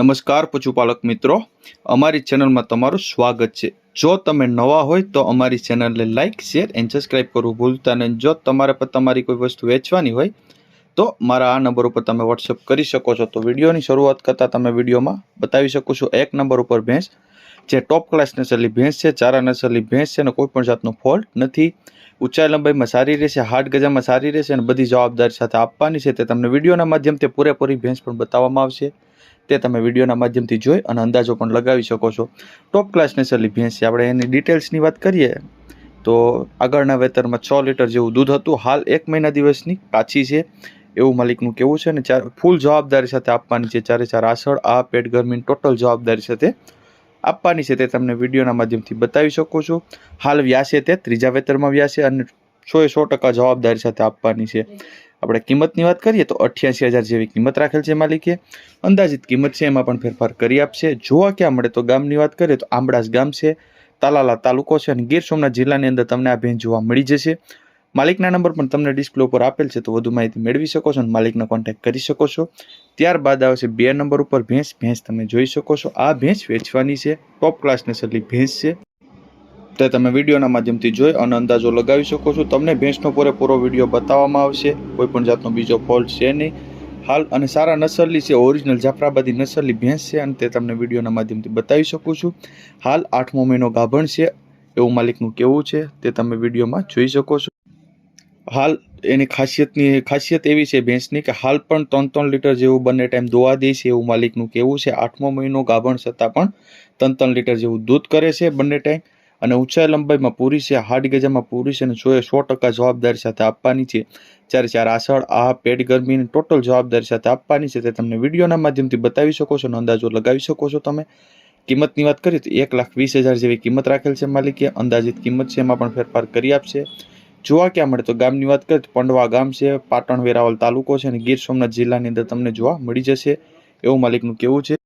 નમસ્કાર પશુપાલક મિત્રો. અમારી ચેનલમાં તમારું સ્વાગત છે. જો તમે નવા હોય તો અમારી ચેનલને લાઇક શેર એન્ડ સબસ્ક્રાઈબ કરવું ભૂલતા નહીં. જો તમારે પર તમારી કોઈ વસ્તુ વેચવાની હોય તો મારા આ નંબર ઉપર તમે વોટ્સઅપ કરી શકો છો. તો વિડીયોની શરૂઆત કરતાં તમે વિડીયોમાં બતાવી શકો છો. એક નંબર ઉપર ભેંસ જે ટોપ ક્લાસ નસલની ભેંસ છે, ચારા નસલની ભેંસ છે અને કોઈપણ જાતનો ફોલ્ટ નથી. ઊંચાઈ લંબાઈમાં સારી રહેશે, હાડ ગજામાં સારી રહેશે અને બધી જવાબદારી સાથે આપવાની છે. તે તમને વિડીયોના માધ્યમથી પૂરેપૂરી ભેંસ પણ બતાવવામાં આવશે. તે તમે વિડીયોના માધ્યમથી જોઈ અને અંદાજો પણ લગાવી શકો છો. ટોપ ક્લાસ નસલની ભેંસ. આપણે એની ડિટેલ્સની વાત કરીએ, તો આગળના વેતરમાં છ લીટર જેવું દૂધ હતું. હાલ એક મહિના દિવસની કાચી છે. એવું માલિકનું કહેવું છે અને ચાર ફૂલ જવાબદારી સાથે આપવાની છે. ચારે ચાર આસળ, આ પેટ ગરમીની ટોટલ જવાબદારી સાથે આપવાની છે. તે તમને વિડીયોના માધ્યમથી બતાવી શકો છો. હાલ વ્યાસે તે ત્રીજા વેતરમાં વ્યાસે અને સો એ સો ટકા જવાબદારી સાથે આપવાની છે. આપણે કિંમતની વાત કરીએ તો અઠ્યાસી હજાર જેવી કિંમત રાખેલ છે માલિકે. અંદાજિત કિંમત છે એમાં પણ ફેરફાર કરી આપશે. જોવા ક્યાં મળે તો ગામની વાત કરીએ તો આંબળાસ ગામ છે, તાલાલા તાલુકો છે અને ગીર સોમનાથ જિલ્લાની અંદર તમને આ ભેંસ જોવા મળી જશે. માલિકના નંબર પણ તમને ડિસ્પ્લે ઉપર આપેલ છે તો વધુ માહિતી મેળવી શકો છો અને માલિકનો કોન્ટેક્ટ કરી શકો છો. ત્યારબાદ આવશે બે નંબર ઉપર ભેંસ. ભેંસ તમે જોઈ શકો છો. આ ભેંસ વેચવાની છે. ટોપ ક્લાસ નસલની ભેંસ છે. તે તમે વિડીયોના માધ્યમથી જોઈ અને અંદાજો લગાવી શકો છો. તમને ભેંસનો પૂરેપૂરો વીડિયો બતાવવામાં આવશે. કોઈ પણ જાતનો બીજો ફોલ્ટ છે નહીં. હાલ અને સારા નસરલી છે ઓરિજિનલ જાફરાબાદી નસરલી ભેંસ છે અને તે તમને વિડીયોના માધ્યમથી બતાવી શકું છું. હાલ આઠમો મહિનો ગાભણ છે, એવું માલિકનું કેવું છે. તે તમે વિડીયોમાં જોઈ શકો છો. હાલ એની ખાસિયતની, ખાસિયત એવી છે ભેંસની કે હાલ પણ ત્રણ ત્રણ લીટર જેવું બંને ટાઈમ દોવા દે છે, એવું માલિકનું કહેવું છે. આઠમો મહિનો ગાભણ છતાં પણ ત્રણ ત્રણ લીટર જેવું દૂધ કરે છે બંને ટાઈમ અને ઊંચાઈ લંબાઈમાં પુરુષે હાડ ગજામાં પુરુષને સો સો ટકા જવાબદારી સાથે આપવાની છે. ચારે ચાર આસળ આ પેટ ગરમીની ટોટલ જવાબદારી સાથે આપવાની છે, તે તમને વિડીયોના માધ્યમથી બતાવી શકો છો અને અંદાજો લગાવી શકો છો તમે. કિંમતની વાત કરીએ તો એક લાખ વીસ હજાર જેવી કિંમત રાખેલ છે માલિકે. અંદાજિત કિંમત છે, એમાં પણ ફેરફાર કરી આપશે. જોવા ક્યાં મળે તો ગામની વાત કરીએ તો પંડવા ગામ છે, પાટણ વેરાવળ તાલુકો છે અને ગીર સોમનાથ જિલ્લાની અંદર તમને જોવા મળી જશે. એવું માલિકનું કેવું છે.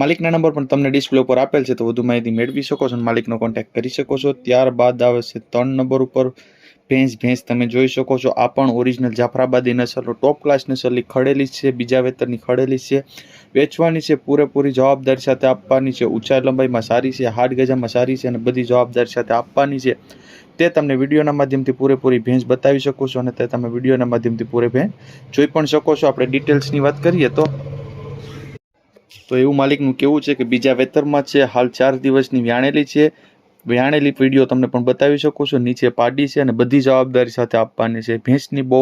માલિકના નંબર પણ તમને ડિસ્પ્લે ઉપર આપેલ છે તો વધુ માહિતી મેળવી શકો છો અને માલિકનો કોન્ટેક્ટ કરી શકો છો. ત્યારબાદ આવે છે ત્રણ નંબર ઉપર ભેંસ ભેંસ તમે જોઈ શકો છો. આ પણ ઓરિજિનલ જાફરાબાદી નસલનો ટોપ ક્લાસ નસલની ખડેલી છે, બીજા વેતરની ખડેલી છે. વેચવાની છે, પૂરેપૂરી જવાબદારી સાથે આપવાની છે. ઊંચાઈ લંબાઈમાં સારી છે, હાડ ગજામાં સારી છે અને બધી જવાબદારી સાથે આપવાની છે. તે તમને વિડીયોના માધ્યમથી પૂરેપૂરી ભેંસ બતાવી શકો છો અને તે તમે વિડીયોના માધ્યમથી પૂરે ભેંસ જોઈ પણ શકો છો. આપણે ડિટેલ્સની વાત કરીએ તો તો એવું માલિકનું કેવું છે કે બીજા વેતરમાં છે, હાલ ચાર દિવસની વ્યાણેલી છે. વ્યાણેલી વીડિયો તમને પણ બતાવી શકો છો. નીચે પાડી છે અને બધી જવાબદારી સાથે આપવાની છે. ભેંસની બહુ,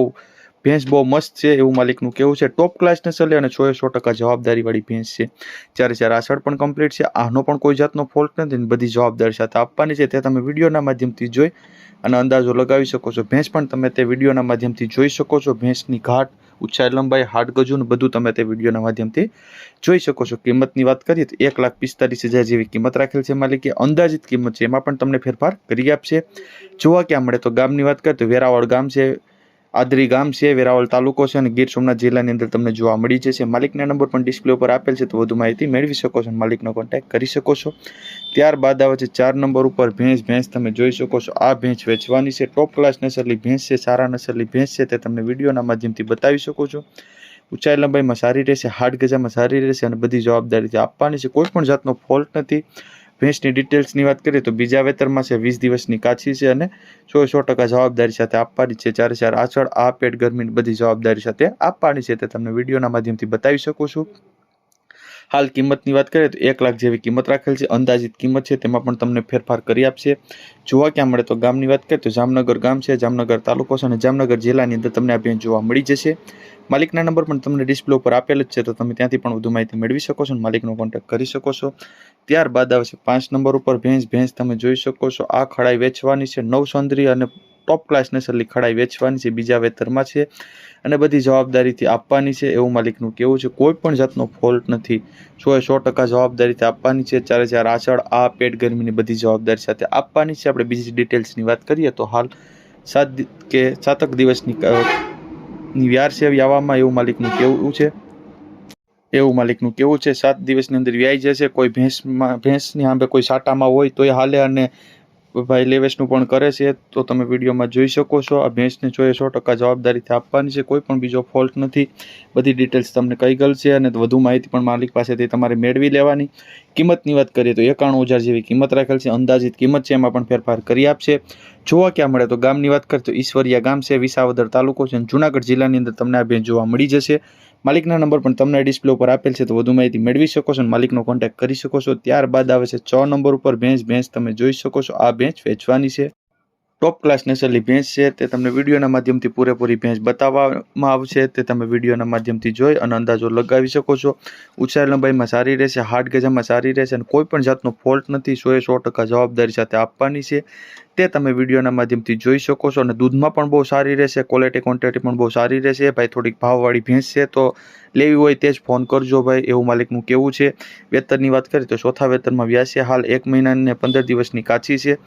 ભેંસ બહુ મસ્ત છે એવું માલિકનું કેવું છે. ટોપ ક્લાસ નસલ અને એ સો ટકા જવાબદારીવાળી ભેંસ છે. જ્યારે જ્યારે આસળ પણ કમ્પ્લીટ છે, આનો પણ કોઈ જાતનો ફોલ્ટ નથી ને બધી જવાબદારી સાથે આપવાની છે. તે તમે વિડીયોના માધ્યમથી જોઈ અને અંદાજો લગાવી શકો છો. ભેંસ પણ તમે તે વિડીયોના માધ્યમથી જોઈ શકો છો. ભેંસની ઘાટ ઊંચાઈ લંબાઈ હાડ ને બધું તમે તે વિડીયોના માધ્યમથી જોઈ શકો છો. કિંમતની વાત કરીએ તો એક લાખ પિસ્તાલીસ હજાર જેવી કિંમત રાખેલ છે માલિકે. અંદાજિત કિંમત છે, એમાં પણ તમને ફેરફાર કરી આપશે. જોવા ક્યાં મળે તો ગામની વાત કરીએ તો વેરાવળ ગામ છે. આદરી ગામ છે, વેરાવળ તાલુકો છે અને ગીર સોમનાથ જિલ્લાની અંદર તમને જોવા મળી જશે. માલિકના નંબર પણ ડિસ્પ્લે ઉપર આપેલ છે, તો વધુ માહિતી મેળવી શકો છો માલિકનો કોન્ટેક્ટ કરી શકો છો. ત્યારબાદ આવે છે, ચાર નંબર ઉપર ભેંસ ભેંસ તમે જોઈ શકો છો. આ ભેંસ વેચવાની છે ટોપ ક્લાસ નસલની ભેંસ છે, સારા નસલની ભેંસ છે, તે તમને વિડીયોના માધ્યમથી બતાવી શકો છો. ઊંચાઈ લંબાઈમાં સારી રહેશે, હાડ ગજામાં સારી રહેશે અને બધી જવાબદારીથી આપવાની છે. કોઈ પણ જાતનો ફોલ્ટ નથી. ભેંસની ડિટેલ્સની વાત કરીએ તો બીજા વેતરમાં છે, વીસ દિવસની કાચી છે અને સો સો ટકા જવાબદારી સાથે આપવાની છે. ચારે ચાર આછળ આ પેટ ગરમીની બધી જવાબદારી સાથે આપવાની છે તે તમને વિડીયોના માધ્યમથી બતાવી શકું છું. હાલ કિંમતની વાત કરીએ તો એક લાખ જેવી કિંમત રાખેલ છે. અંદાજિત કિંમત છે, તેમાં પણ તમને ફેરફાર કરી આપશે. જોવા ક્યાં મળે તો ગામની વાત કરીએ તો જામનગર ગામ છે, જામનગર તાલુકો છે અને જામનગર જિલ્લાની અંદર તમને આ ભેંસ જોવા મળી જશે. માલિકના નંબર પણ તમને ડિસ્પ્લે ઉપર આપેલ જ છે, તો તમે ત્યાંથી પણ વધુ માહિતી મેળવી શકો છો માલિકનો કોન્ટેક્ટ કરી શકો છો. ત્યારબાદ આવશે પાંચ નંબર ઉપર ભેંસ. ભેંસ તમે જોઈ શકો છો, આ ખડાઈ વેચવાની છે નવ સૌંદર્ય અને ટોપ ક્લાસ નસલની ખડાઈ વેચવાની છે, બીજા વેતરમાં છે અને બધી જવાબદારીથી આપવાની છે. એવું માલિકનું કહેવું છે, કોઈ પણ જાતનો ફોલ્ટ નથી. સો એ સો ટકા જવાબદારીથી આપવાની છે. ચારે ચાર આચળ આ પેટ ગરમીની બધી જવાબદારી સાથે આપવાની છે. આપણે બીજી ડિટેલ્સની વાત કરીએ તો હાલ સાત કે સાતક દિવસની વ્યાર છે વ્યાવામાં એવું માલિકનું કહેવું છે. એવું માલિકનું કેવું છે, સાત દિવસની અંદર વ્યાઈ જશે. કોઈ ભેંસમાં, ભેંસની આંબે કોઈ સાટામાં હોય તોય હાલે અને ભાઈ લેવેસનું પણ કરે છે, તો તમે વિડીયોમાં જોઈ શકો છો. આ ભેંસને જોઈએ સો ટકા જવાબદારીથી આપવાની છે, કોઈ પણ બીજો ફોલ્ટ નથી. બધી ડિટેલ્સ તમને કહી ગયેલ છે અને વધુ માહિતી પણ માલિક પાસેથી તમારે મેળવી લેવાની. કિંમતની વાત કરીએ તો એકાણું હજાર જેવી કિંમત રાખેલ છે, અંદાજિત કિંમત છે, એમાં પણ ફેરફાર કરી આપશે. જોવા ક્યાં મળે તો ગામની વાત કરીએ તો ઈશ્વરિયા ગામ છે, વિસાવદર તાલુકો છે અને જુનાગઢ જિલ્લાની અંદર તમને આ ભેંસ જોવા મળી જશે. માલિકના નંબર પણ તમને ડિસ્પ્લે ઉપર આપેલ છે, તો વધુ માહિતી મેળવી શકો છો અને માલિકનો કોન્ટેક્ટ કરી શકો છો. ત્યારબાદ આવે છે છ નંબર ઉપર ભેંસ ભેંસ તમે જોઈ શકો છો. આ ભેંસ વેચવાની છે. ટોપ ક્લાસ નસલની ભેંસ છે તે તમને વિડીયોના માધ્યમથી પૂરેપૂરી ભેંસ બતાવવામાં આવશે. તે તમે વિડીયોના માધ્યમથી જોઈ અને અંદાજો લગાવી શકો છો. ઊંચાઈ લંબાઈમાં સારી રહેશે, હાડ ગજામાં સારી રહેશે અને કોઈ પણ જાતનો ફોલ્ટ નથી. સો એ સો ટકા જવાબદારી સાથે આપવાની છે. તે તમે વિડીયોના માધ્યમથી જોઈ શકો છો અને દૂધમાં પણ બહુ સારી રહેશે ક્વોલિટી ક્વોન્ટિટી પણ બહુ સારી રહેશે. ભાઈ, થોડીક ભાવવાળી ભેંસ છે તો લેવી હોય તે જ ફોન કરજો ભાઈ, એવું માલિકનું કેવું છે? વેતનની વાત કરીએ તો ચોથા વેતનમાં વ્યાસે હાલ એક મહિનાને પંદર દિવસની કાચી છે.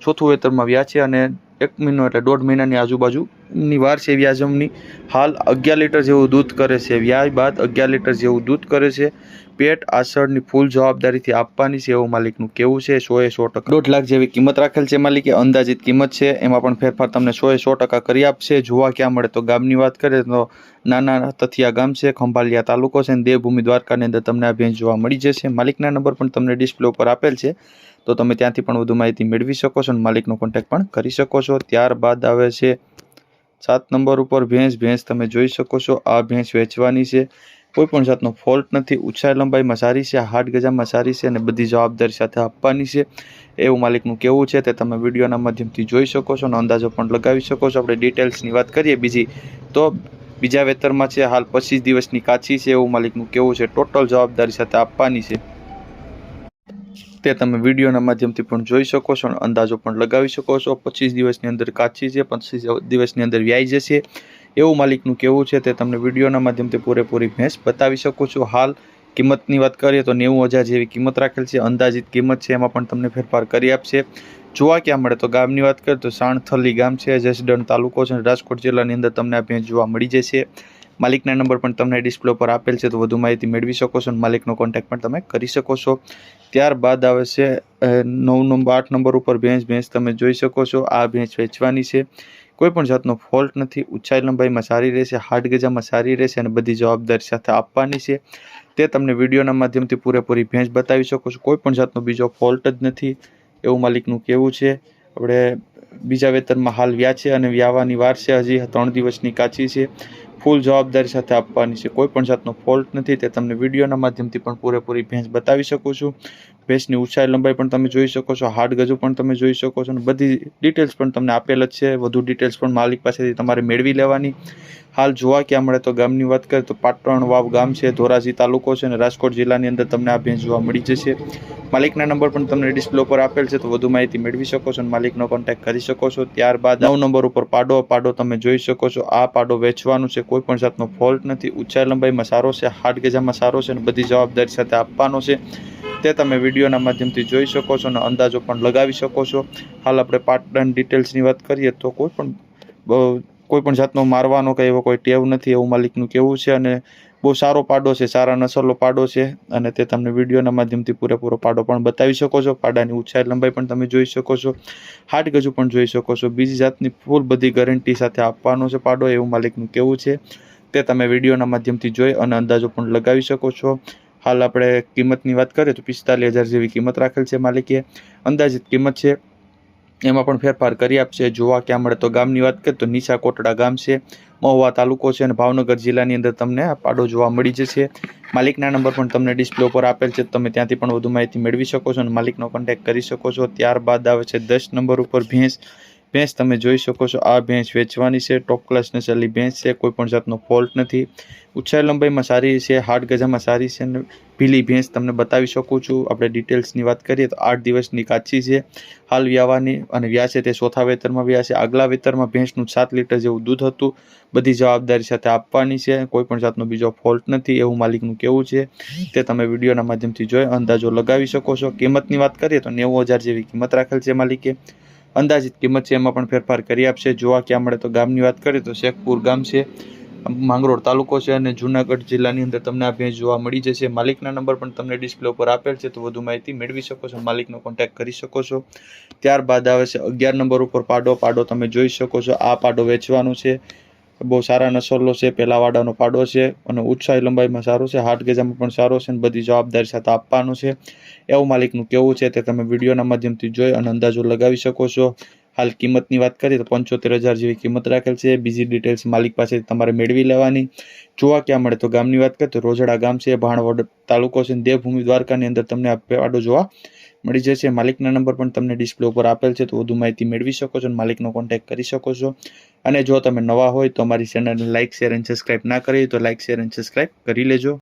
ચોથું વેતરમાં છે અને એક મહિનો એટલે દોઢ મહિનાની આજુબાજુની વાર છે વ્યાજમની. હાલ અગિયાર લીટર જેવું દૂધ કરે છે. વ્યાજ બાદ અગિયાર લીટર જેવું દૂધ કરે છે. પેટ આસળની ફૂલ જવાબદારીથી આપવાની છે એવું માલિકનું કેવું છે. સો એ સો ટકા. દોઢ લાખ જેવી કિંમત રાખેલ છે માલિકે. અંદાજિત કિંમત છે. એમાં પણ ફેરફાર તમને સો એ સો ટકા કરી આપશે. જોવા ક્યાં મળે તો ગામની વાત કરીએ તો નાના તથિયા ગામ છે, ખંભાલિયા તાલુકો છે અને દેવભૂમિ દ્વારકાની અંદર તમને આ ભેંસ જોવા મળી જશે. માલિકના નંબર પણ તમને ડિસ્પ્લે ઉપર આપેલ છે. તો તમે ત્યાંથી પણ વધુ માહિતી મેળવી શકો છો અને માલિકનો કોન્ટેક્ટ પણ કરી શકો છો. ત્યારબાદ આવે છે સાત નંબર ઉપર ભેંસ. ભેંસ તમે જોઈ શકો છો, આ ભેંસ વેચવાની છે. કોઈ પણ જાતનો ફોલ્ટ નથી. ઊંચાઈ લંબાઈમાં સારી છે હાડ ગજામાં સારી છે અને બધી જવાબદારી સાથે આપવાની છે. એવું માલિકનું કેવું છે તે તમે વિડીયોના માધ્યમથી જોઈ શકો છો અને અંદાજો પણ લગાવી શકો છો. આપણે ડિટેલ્સની વાત કરીએ બીજી, તો બીજા વેતરમાં છે, હાલ પચીસ દિવસની કાચી છે એવું માલિકનું કેવું છે. ટોટલ જવાબદારી સાથે આપવાની છે. તે તમે વિડીયોના માધ્યમથી પણ જોઈ શકો છો અને અંદાજો પણ લગાવી શકો છો. પચીસ દિવસની અંદર કાચી છે, પચીસ દિવસની અંદર વ્યાઈ જશે. એવું માલિકનું કેવું છે તે તમને વિડીયોના માધ્યમથી પૂરેપૂરી ભેંસ બતાવી શકો છો. હાલ કિંમતની વાત કરીએ તો નેવું હજાર જેવી કિંમત રાખેલ છે. અંદાજિત કિંમત છે એમાં પણ તમને ફેરફાર કરી આપશે. જોવા ક્યાં મળે તો ગામની વાત કરીએ તો સાણથલી ગામ છે, જસદણ તાલુકો છે રાજકોટ જિલ્લાની અંદર તમને આ ભેંસ જોવા મળી જશે. માલિકના નંબર પણ તમને ડિસ્પ્લે પર આપેલ છે, તો વધુ માહિતી મેળવી શકો છો અને માલિકનો કોન્ટેક્ટ પણ તમે કરી શકો છો. ત્યારબાદ આવે છે નવ નંબર, આઠ નંબર ઉપર ભેંસ ભેંસ તમે જોઈ શકો છો, આ ભેંસ વેચવાની છે. કોઈ પણ જાતનો ફોલ્ટ નથી, ઊંચાઈ લંબાઈમાં સારી રહેશે, હાડ ગજામાં સારી રહેશે અને બધી જવાબદારી સાથે આપવાની છે. તે તમને વિડીયોના માધ્યમથી પૂરેપૂરી ભેંસ બતાવી શકો છો. કોઈ પણ જાતનો બીજો ફોલ્ટ જ નથી, એવું માલિકનું કહેવું છે. આપણે બીજા વેતનમાં હાલ વ્યા છે અને વ્યાવાની વાર છે, હજી ત્રણ દિવસની કાચી છે. ફૂલ જવાબદારી સાથે આપવાની છે. કોઈ પણ જાતનો ફોલ્ટ નથી. તે તમને વિડીયોના માધ્યમથી પણ પૂરેપૂરી ભેંસ બતાવી શકું છું. ભેંસની ઊંચાઈ લંબાઈ પણ તમે જોઈ શકો છો હાડ ગજુ પણ તમે જોઈ શકો છો અને બધી ડિટેલ્સ પણ તમને આપેલ જ છે. વધુ ડિટેલ્સ પણ માલિક પાસેથી તમારે મેળવી લેવાની. હાલ જોવા ક્યાં મળે તો ગામની વાત કરીએ તો પાટણ વાવ ગામ છે, ધોરાજી તાલુકો છે અને રાજકોટ જિલ્લાની અંદર તમને આ ભેંસ જોવા મળી જશે. માલિકના નંબર પણ તમને ડિસ્પ્લે ઉપર આપેલ છે તો વધુ માહિતી મેળવી શકો છો અને માલિકનો કોન્ટેક્ટ કરી શકો છો. ત્યારબાદ નવ નંબર ઉપર પાડો પાડો તમે જોઈ શકો છો. આ પાડો વેચવાનું છે, કોઈ પણ જાતનો ફોલ્ટ નથી. ઊંચાઈ લંબાઈમાં સારો છે હાડ ગજામાં સારો છે અને બધી જવાબદારી સાથે આપવાનો છે. તે તમે વિડીયોના માધ્યમથી જોઈ શકો છો અને અંદાજો પણ લગાવી શકો છો. હાલ આપણે પાટણ ડિટેલ્સની વાત કરીએ તો કોઈ પણ કોઈ પણ જાતનો મારવાનો કે એવો કોઈ ટેવ નથી. એવું માલિકનું કેવું છે અને બહુ સારો પાડો છે, સારા નસલો પાડો છે અને તે તમને વિડીયોના માધ્યમથી પૂરેપૂરો પાડો પણ બતાવી શકો છો. પાડાની ઊંચાઈ, લંબાઈ પણ તમે જોઈ શકો છો. હાટ ગજુ પણ જોઈ શકો છો. બીજી જાતની ફૂલ બધી ગેરંટી સાથે આપવાનો છે પાડો, એવું માલિકનું કેવું છે. તે તમે વિડીયોના માધ્યમથી જોઈ અને અંદાજો પણ લગાવી શકો છો. હાલ આપણે કિંમતની વાત કરીએ તો પિસ્તાલીસ હજાર જેવી કિંમત રાખેલ છે માલિકે અંદાજિત કિંમત છે, એમાં પણ ફેરફાર કરી આપશે. જોવા ક્યાં મળે તો ગામની વાત કરીએ તો નીચા કોટડા ગામ છે, મહુવા તાલુકો છે અને ભાવનગર જિલ્લાની અંદર તમને પાડો જોવા મળી જશે. માલિકના નંબર પણ તમને ડિસ્પ્લે ઉપર આપેલ છે, તમે ત્યાંથી પણ વધુ માહિતી મેળવી શકો છો અને માલિકનો કોન્ટેક્ટ કરી શકો છો. ત્યારબાદ આવે છે દસ નંબર ઉપર ભેંસ ભેંસ તમે જોઈ શકો છો. આ ભેંસ વેચવાની છે. ટોપ ક્લાસ ભેંસ છે. કોઈ પણ જાતનો ફોલ્ટ નથી. ઉછાઈ લંબાઈમાં સારી છે. હાડ ગજામાં સારી છે. અને ભીલી ભેંસ તમને બતાવી શકું છું. આપણે ડિટેલ્સની વાત કરીએ તો આઠ દિવસની કાચી છે. હાલ વ્યાવાની અને વ્યા છે તે ચોથા વેતરમાં વ્યા છે. આગલા વેતરમાં ભેંસનું સાત લીટર જેવું દૂધ હતું. બધી જવાબદારી સાથે આપવાની છે. કોઈ પણ જાતનો બીજો ફોલ્ટ નથી. એવું માલિકનું કેવું છે. તે તમે વિડીયોના માધ્યમથી જોઈ અંદાજો લગાવી શકો છો. કિંમતની વાત કરીએ તો નેવું હજાર જેવી કિંમત રાખેલ છે માલિકે. અંદાજિત કિંમત છે, એમાં પણ ફેરફાર કરી આપશે. જોવા ક્યાં મળે તો ગામની વાત કરીએ તો શેખપુર ગામ છે માંગરોળ તાલુકો છે અને જુનાગઢ જિલ્લાની અંદર તમને આ ભેંસ જોવા મળી જશે. માલિકના નંબર પણ તમને ડિસ્પ્લે ઉપર આપેલ છે, તો વધુ માહિતી મેળવી શકો છો, માલિકનો કોન્ટેક્ટ કરી શકો છો. ત્યારબાદ આવે છે અગિયાર નંબર ઉપર પાડો. પાડો તમે જોઈ શકો છો, આ પાડો વેચવાનો છે. બહુ સારા નસોલો છે, પહેલા વાડાનો ફાડો છે અને ઉત્સાહી લંબાઈમાં સારો છે, હાર્ટ ગેજામાં પણ સારો છે અને બધી જવાબદારી સાથે આપવાનો છે. એવું માલિકનું કેવું છે તે તમે વિડીયોના માધ્યમથી જોઈ અને અંદાજો લગાવી શકો છો. હાલ કિંમતની વાત કરીએ તો પંચોતેર હજાર જેવી કિંમત રાખેલ છે. બીજી ડિટેલ્સ માલિક પાસે તમારે મેળવી લેવાની. જોવા ક્યાં મળે તો ગામની વાત કરીએ તો રોજડા ગામ છે, ભાણવડ તાલુકો છે. દેવભૂમિ દ્વારકાની અંદર તમને આ પેવાડો જોવા મળી જશે. માલિકના નંબર પણ તમને ડિસ્પ્લે ઉપર આપેલ છે. તો વધુ માહિતી મેળવી શકો છો અને માલિકનો કોન્ટેક્ટ કરી શકો છો. અને જો તમે નવા હોય તો અમારી ચેનલને લાઇક શેર અને સબસ્ક્રાઇબ ના કરી તો લાઇક શેર અને સબસ્ક્રાઇબ કરી લેજો.